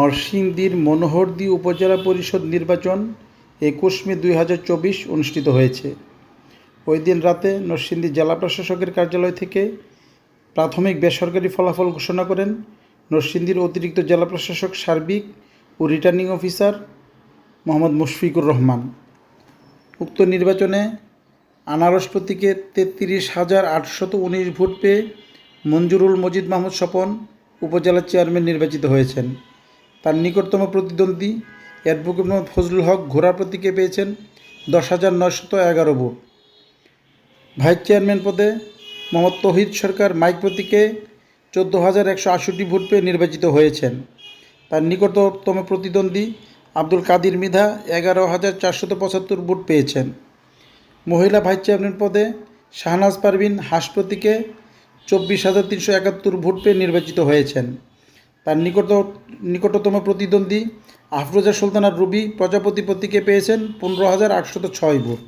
নরসিংদীর মনোহরদী উপজেলা পরিষদ নির্বাচন একুশ মে দুই হাজার চব্বিশ অনুষ্ঠিত হয়েছে। ওই দিন রাতে নরসিংদী জেলা প্রশাসকের কার্যালয় থেকে প্রাথমিক বেসরকারি ফলাফল ঘোষণা করেন নরসিংদীর অতিরিক্ত জেলা প্রশাসক সার্বিক ও রিটার্নিং অফিসার মোহাম্মদ মুশফিকুর রহমান। উক্ত নির্বাচনে আনারস প্রতীকে তেত্রিশ হাজার আটশত উনিশ ভোট পেয়ে মঞ্জুরুল মজিদ মাহমুদ স্বপন উপজেলা চেয়ারম্যান নির্বাচিত হয়েছেন। তার নিকটতম প্রতিদ্বন্দ্বী অ্যাডভোকেট মোহাম্মদ ফজলুল হক ঘোড়া প্রতীকে পেয়েছেন দশ হাজার নয়শত এগারো ভোট। ভাইস চেয়ারম্যান পদে মোহাম্মদ তহিদ সরকার মাইক প্রতীকে চোদ্দ হাজার একশো আটষট্টি ভোট পেয়ে নির্বাচিত হয়েছেন। তার নিকটতম প্রতিদ্বন্দ্বী আব্দুল কাদির মিধা এগারো হাজার চারশত পঁচাত্তর ভোট পেয়েছেন। মহিলা ভাইস চেয়ারম্যান পদে শাহনাজ পারভিন হাঁস প্রতীকে চব্বিশ হাজার তিনশো একাত্তর ভোট পেয়ে নির্বাচিত হয়েছেন। তার নিকট নিকটতম প্রতিদ্বন্দ্বী আফরোজা সুলতানা রুবি প্রজাপতি প্রতীকে পেয়েছেন পনেরো হাজার আটশত ছয় ভোট।